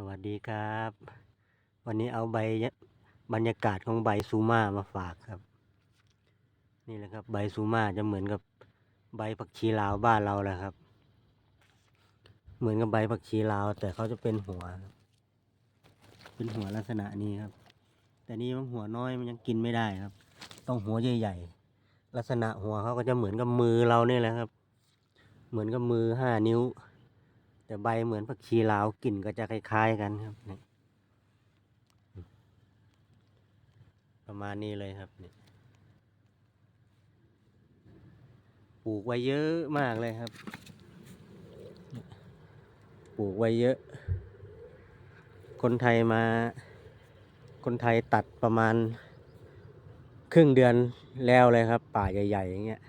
สวัสดีครับ วันนี้เอาใบบรรยากาศของใบซูมามาฝากครับ นี่แหละครับ ใบซูมาจะเหมือนกับใบผักชีลาวบ้านเราแหละครับ เหมือนกับใบผักชีลาว แต่เขาจะเป็นหัวครับ เป็นหัวลักษณะนี้ครับ แต่นี่มันหัวน้อยมันยังกินไม่ได้ครับ ต้องหัวใหญ่ๆลักษณะหัวเขาก็จะเหมือนกับมือเราเนี่ยแหละครับ เหมือนกับมือห้านิ้ว แต่ใบเหมือนผักชีลาวกลิ่นก็จะคล้ายๆกันครับนี่ประมาณนี้เลยครับนี่ปลูกไว้เยอะมากเลยครับ ปลูกไว้เยอะ คนไทยมา คนไทยตัดประมาณ ครึ่งเดือนแล้วเลยครับ ป่าใหญ่ๆอย่างเงี้ย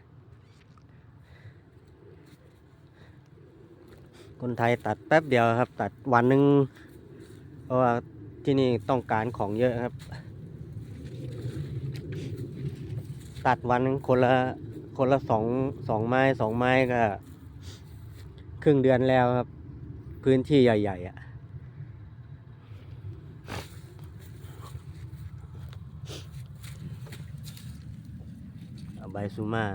คนไทยตัดแป๊บเดียวครับ ตัดวันหนึ่งเพราะว่าที่นี่ต้องการของเยอะครับ ตัดวันนึงคนละคนละสองสองไม้สองไม้ก็ ครึ่งเดือนแล้วครับ พื้นที่ใหญ่ๆอะใบซูมา